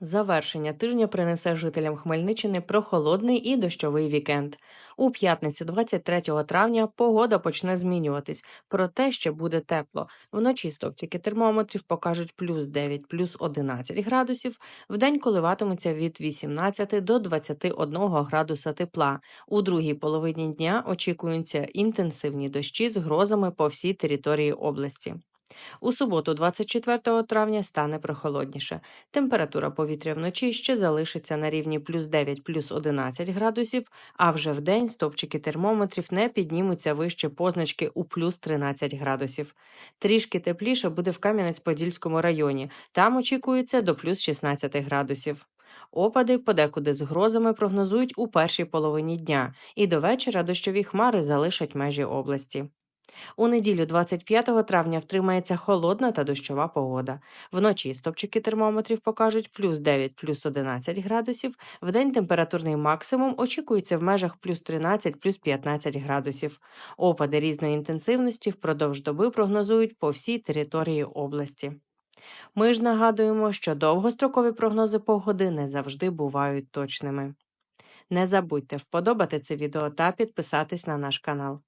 Завершення тижня принесе жителям Хмельниччини прохолодний і дощовий вікенд. У п'ятницю, 23 травня, погода почне змінюватись, проте ще буде тепло. Вночі стопчики термометрів покажуть плюс 9, плюс 11 градусів. Вдень коливатимуться від 18 до 21 градуса тепла. У другій половині дня очікуються інтенсивні дощі з грозами по всій території області. У суботу, 24 травня, стане прохолодніше. Температура повітря вночі ще залишиться на рівні плюс 9, плюс 11 градусів, а вже в день стопчики термометрів не піднімуться вище позначки у плюс 13 градусів. Трішки тепліше буде в Кам'янець-Подільському районі. Там очікується до плюс 16 градусів. Опади подекуди з грозами прогнозують у першій половині дня, і до вечора дощові хмари залишать межі області. У неділю 25 травня втримається холодна та дощова погода. Вночі стопчики термометрів покажуть плюс 9, плюс 11 градусів. Вдень температурний максимум очікується в межах плюс 13, плюс 15 градусів. Опади різної інтенсивності впродовж доби прогнозують по всій території області. Ми ж нагадуємо, що довгострокові прогнози погоди не завжди бувають точними. Не забудьте вподобати це відео та підписатись на наш канал.